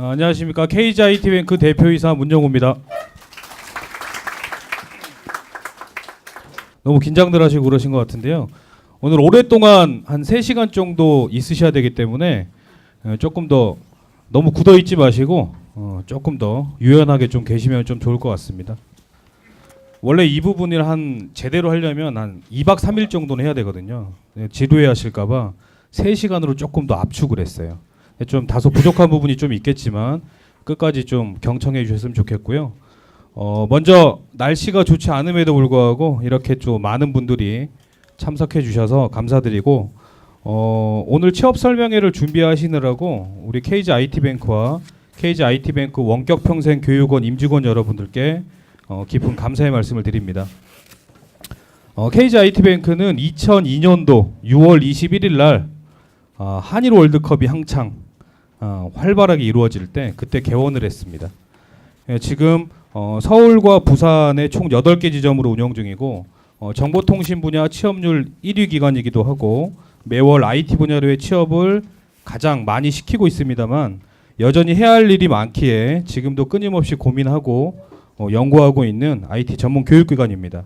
아, 안녕하십니까 KGIT뱅크 대표이사 문정우입니다. 너무 긴장들 하시고 그러신 것 같은데요. 오늘 오랫동안 한 3시간 정도 있으셔야 되기 때문에 어, 조금 더 너무 굳어 있지 마시고 어, 조금 더 유연하게 좀 계시면 좀 좋을 것 같습니다. 원래 이 부분을 한 제대로 하려면 한 2박 3일 정도는 해야 되거든요. 네, 지루해 하실까 봐 3시간으로 조금 더 압축을 했어요. 네, 좀 다소 부족한 부분이 좀 있겠지만 끝까지 좀 경청해 주셨으면 좋겠고요. 어, 먼저 날씨가 좋지 않음에도 불구하고 이렇게 좀 많은 분들이 참석해 주셔서 감사드리고 어, 오늘 취업 설명회를 준비하시느라고 우리 KG IT뱅크와 KG IT뱅크 원격 평생 교육원 임직원 여러분들께 어, 깊은 감사의 말씀을 드립니다. 어, KG IT뱅크는 2002년도 6월 21일 날 어, 한일 월드컵이 한창 어, 활발하게 이루어질 때 그때 개원을 했습니다. 예, 지금 어, 서울과 부산에 총 8개 지점으로 운영 중이고 어, 정보통신 분야 취업률 1위 기관이기도 하고 매월 IT 분야로의 취업을 가장 많이 시키고 있습니다만 여전히 해야 할 일이 많기에 지금도 끊임없이 고민하고 어, 연구하고 있는 IT 전문 교육기관입니다.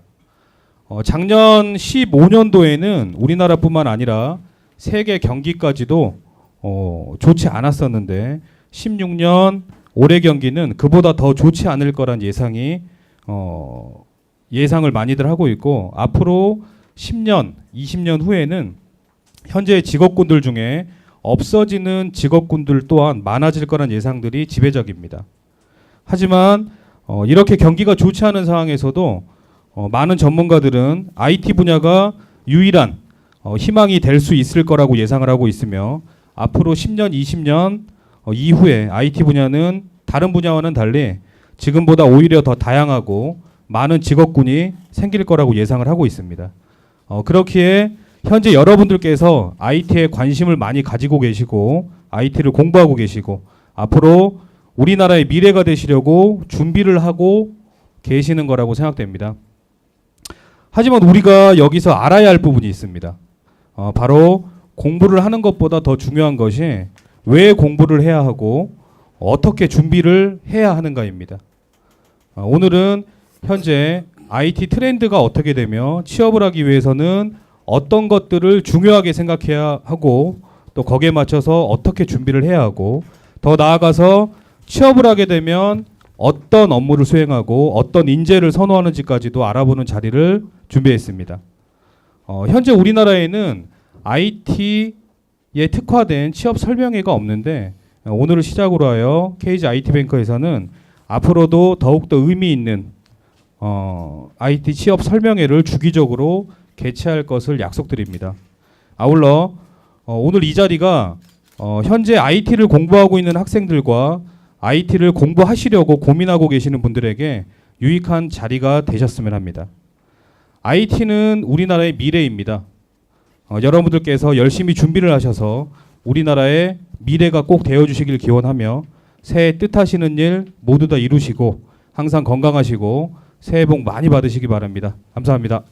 어, 작년 15년도에는 우리나라뿐만 아니라 세계 경기까지도 어, 좋지 않았었는데 16년 올해 경기는 그보다 더 좋지 않을 거란 예상이 어, 예상을 많이들 하고 있고 앞으로 10년, 20년 후에는 현재 직업군들 중에 없어지는 직업군들 또한 많아질 거란 예상들이 지배적입니다. 하지만 어, 이렇게 경기가 좋지 않은 상황에서도 어, 많은 전문가들은 IT 분야가 유일한 어, 희망이 될 수 있을 거라고 예상을 하고 있으며 앞으로 10년, 20년 어, 이후에 IT 분야는 다른 분야와는 달리 지금보다 오히려 더 다양하고 많은 직업군이 생길 거라고 예상을 하고 있습니다. 어, 그렇기에 현재 여러분들께서 IT에 관심을 많이 가지고 계시고 IT를 공부하고 계시고 앞으로 우리나라의 미래가 되시려고 준비를 하고 계시는 거라고 생각됩니다. 하지만 우리가 여기서 알아야 할 부분이 있습니다. 어, 바로 공부를 하는 것보다 더 중요한 것이 왜 공부를 해야 하고 어떻게 준비를 해야 하는가입니다. 어, 오늘은 현재 IT 트렌드가 어떻게 되며 취업을 하기 위해서는 어떤 것들을 중요하게 생각해야 하고 또 거기에 맞춰서 어떻게 준비를 해야 하고 더 나아가서 취업을 하게 되면 어떤 업무를 수행하고 어떤 인재를 선호하는지까지도 알아보는 자리를 준비했습니다. 어, 현재 우리나라에는 IT에 특화된 취업 설명회가 없는데 어, 오늘을 시작으로 하여 KG IT뱅크에서는 앞으로도 더욱더 의미 있는 어, IT 취업 설명회를 주기적으로 개최할 것을 약속드립니다. 아울러 어, 오늘 이 자리가 어, 현재 IT를 공부하고 있는 학생들과 IT를 공부하시려고 고민하고 계시는 분들에게 유익한 자리가 되셨으면 합니다. IT는 우리나라의 미래입니다. 어, 여러분들께서 열심히 준비를 하셔서 우리나라의 미래가 꼭 되어 주시길 기원하며 새해 뜻하시는 일 모두 다 이루시고 항상 건강하시고 새해 복 많이 받으시기 바랍니다. 감사합니다.